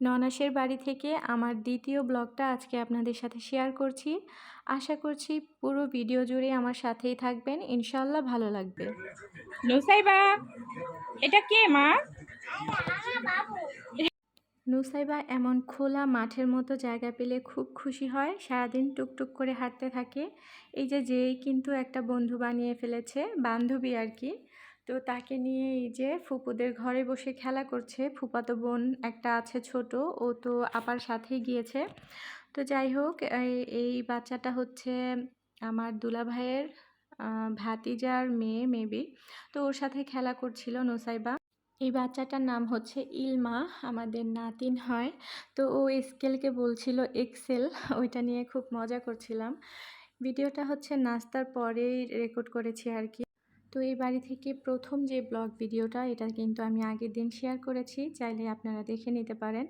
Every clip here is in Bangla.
ননাসের বাড়ি থেকে আমার দ্বিতীয় ব্লগটা আজকে আপনাদের সাথে শেয়ার করছি। আশা করছি পুরো ভিডিও জুড়ে আমার সাথেই থাকবেন। ইনশাল্লাহ ভালো লাগবে। নুসাইবা এটা কে মা? নুসাইবা এমন খোলা মাঠের মতো জায়গা পেলে খুব খুশি হয়। সারাদিন টুকটুক করে হাঁটতে থাকে। এই যে যেই কিন্তু একটা বন্ধু বানিয়ে ফেলেছে বান্ধবী আর কি। তো তাকে নিয়ে এই যে ফুপুদের ঘরে বসে খেলা করছে, ফুপাতো বোন একটা আছে ছোট, ও তো আপার সাথেই গিয়েছে। তো যাই হোক, এই- বাচ্চাটা হচ্ছে আমার দুলা ভাইয়ের ভাতিজার মেয়ে মেবি। তো ওর সাথে খেলা করছিল নোসাইবা। এই বাচ্চাটার নাম হচ্ছে ইলমা, আমাদের নাতিন হয়। তো ও স্কেলকে বলছিল এক্সেল, ওইটা নিয়ে খুব মজা করছিলাম। ভিডিওটা হচ্ছে নাস্তার পরেই রেকর্ড করেছি আর কি। তো এই বাড়ি থেকে প্রথম যে ব্লগ ভিডিওটা, এটা কিন্তু আমি আগের দিন শেয়ার করেছি, চাইলে আপনারা দেখে নিতে পারেন।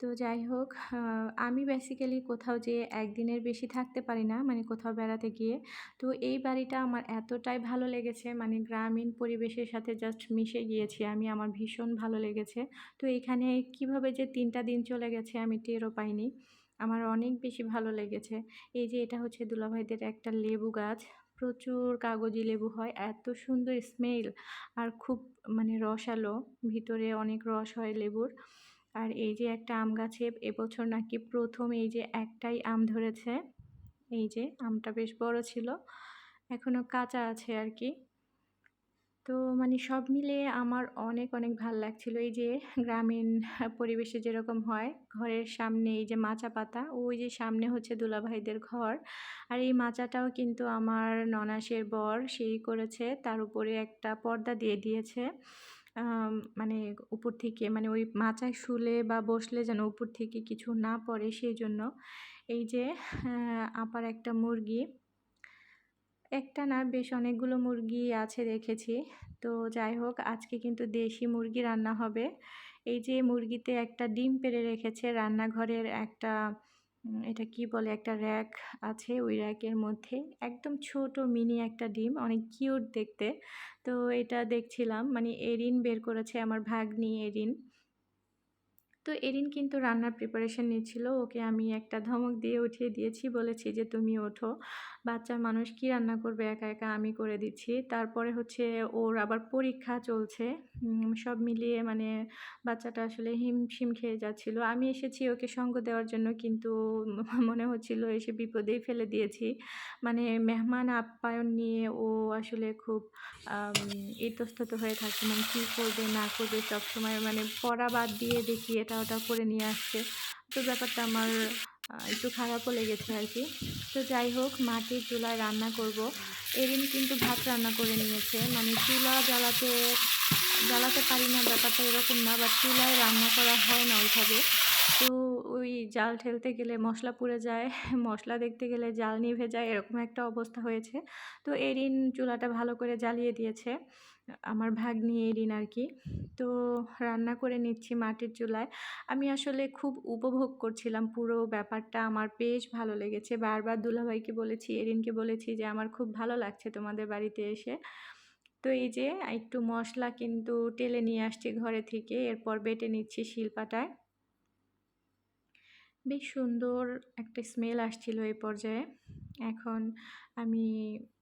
তো যাই হোক আমি বেসিক্যালি কোথাও যে একদিনের বেশি থাকতে পারি না মানে কোথাও বেড়াতে গিয়ে, তো এই বাড়িটা আমার এতটাই ভালো লেগেছে মানে গ্রামীণ পরিবেশের সাথে জাস্ট মিশে গিয়েছি আমি, আমার ভীষণ ভালো লেগেছে। তো এখানে কীভাবে যে তিনটা দিন চলে গেছে আমি টেরও পাইনি, আমার অনেক বেশি ভালো লেগেছে। এই যে এটা হচ্ছে দুলাভাইদের একটা লেবু গাছ প্রচুর কাগজি লেবু হয়, এত সুন্দর স্মেল আর খুব মানে রসালো, ভিতরে অনেক রস হয় লেবুর। আর এই যে একটা আম গাছে এবছর নাকি প্রথম এই যে একটাই আম ধরেছে, এই যে আমটা বেশ বড় ছিল এখনও কাঁচা আছে আর কি। তো মানে সব মিলিয়ে আমার অনেক অনেক ভালো লাগছিল। এই যে গ্রামীণ পরিবেশে যেরকম হয়, ঘরের সামনে এই যে মাচা পাতা, ওই যে সামনে হচ্ছে দুলাভাইদের ঘর। আর এই মাচাটাও কিন্তু আমার ননাসের বর, সেই করেছে। তার উপরে একটা পর্দা দিয়ে দিয়েছে। মানে উপর থেকে মানে ওই মাচায় শুলে বা বসলে যেন উপর থেকে কিছু না পড়ে, সেই জন্য। এই যে আপার একটা মুরগি। একটা না বেশ অনেকগুলো মুরগি আছে দেখেছি। তো যাই হোক, আজকে কিন্তু দেশি মুরগি রান্না হবে। এই যে মুরগিতে একটা ডিম পেড়ে রেখেছে, রান্নাঘরের একটা এটা কি বলে, একটা র্যাক আছে ওই র্যাকের মধ্যে। একদম ছোট, মিনি একটা ডিম, অনেক কিউট দেখতে। তো এটা দেখছিলাম মানে এরিন বের করেছে আমার ভাগ্নি এরিন। তো এরিন কিন্তু রান্নার প্রিপারেশন নিচ্ছিল। ওকে আমি একটা ধমক দিয়ে উঠিয়ে দিয়েছি, বলেছি যে, তুমি ওঠো। বাচ্চা মানুষ কি রান্না করবে? একা একা আমি করে দিচ্ছি। তারপরে হচ্ছে ওর আবার পরীক্ষা চলছে। সব মিলিয়ে মানে বাচ্চাটা আসলে হিমশিম খেয়ে যাচ্ছিল। আমি এসেছি ওকে সঙ্গ দেওয়ার জন্য, কিন্তু মনে হচ্ছিল এসে বিপদেই ফেলে দিয়েছি। মানে মেহমান আপ্যায়ন নিয়ে ও আসলে খুব ইতস্তত হয়ে থাকছে মানে কী করবে, না করবে, সবসময় মানে পড়া বাদ দিয়ে দেখি এটা ওটা করে নিয়ে আসছে। তো ব্যাপারটা আমার একটু খারাপও লেগেছে আর কি তো যাই হোক মাটির চুলায় রান্না করব। এদিন কিন্তু ভাত রান্না করে নিয়েছে। মানে চুলা জ্বালাতে জ্বালাতে পারি না, ব্যাপারটা এরকম না বা চুলায় রান্না করা হয় না ওইভাবে। তো ওই জাল ঠেলতে গেলে মশলা পুড়ে যায়, মশলা দেখতে গেলে জাল নিভে যায়, এরকম একটা অবস্থা হয়েছে। তো এরিন চুলাটা ভালো করে জ্বালিয়ে দিয়েছে, আমার ভাগ ভাগ্নি এরিন আর কি। তো রান্না করে নিচ্ছি মাটির চুলায়। আমি আসলে খুব উপভোগ করছিলাম পুরো ব্যাপারটা, আমার বেশ ভালো লেগেছে। বারবার দুলাভাইকে বলেছি, এরিনকে বলেছি যে, আমার খুব ভালো লাগছে তোমাদের বাড়িতে এসে। তো এই যে, একটু মশলা কিন্তু টেলে নিয়ে আসছি ঘরে থেকে, এরপর বেটে নিচ্ছি শিলপাটায়। বেশ সুন্দর একটা স্মেল আসছিল এই পর্যায়ে। এখন আমি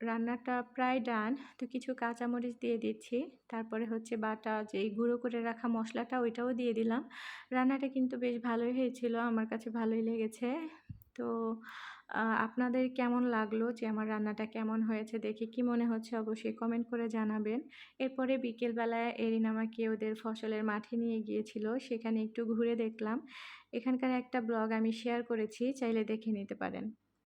রান্নাটা প্রায় ডান তো কিছু কাঁচামরিচ দিয়ে দিচ্ছি। তারপরে হচ্ছে বাটা যে গুঁড়ো করে রাখা মশলাটা, ওইটাও দিয়ে দিলাম। রান্নাটা কিন্তু বেশ ভালোই হয়েছিল, আমার কাছে ভালোই লেগেছে। তো আপনাদের কেমন লাগল যে আমার রান্নাটা কেমন হয়েছে দেখে কি মনে হচ্ছে অবশ্যই কমেন্ট করে জানাবেন। এরপরে বিকেলবেলায় এরিন আমাকে ওদের ফসলের মাঠে নিয়ে গিয়েছিল, সেখানে একটু ঘুরে দেখলাম। এখানকার একটা ব্লগ আমি শেয়ার করেছি, চাইলে দেখে নিতে পারেন।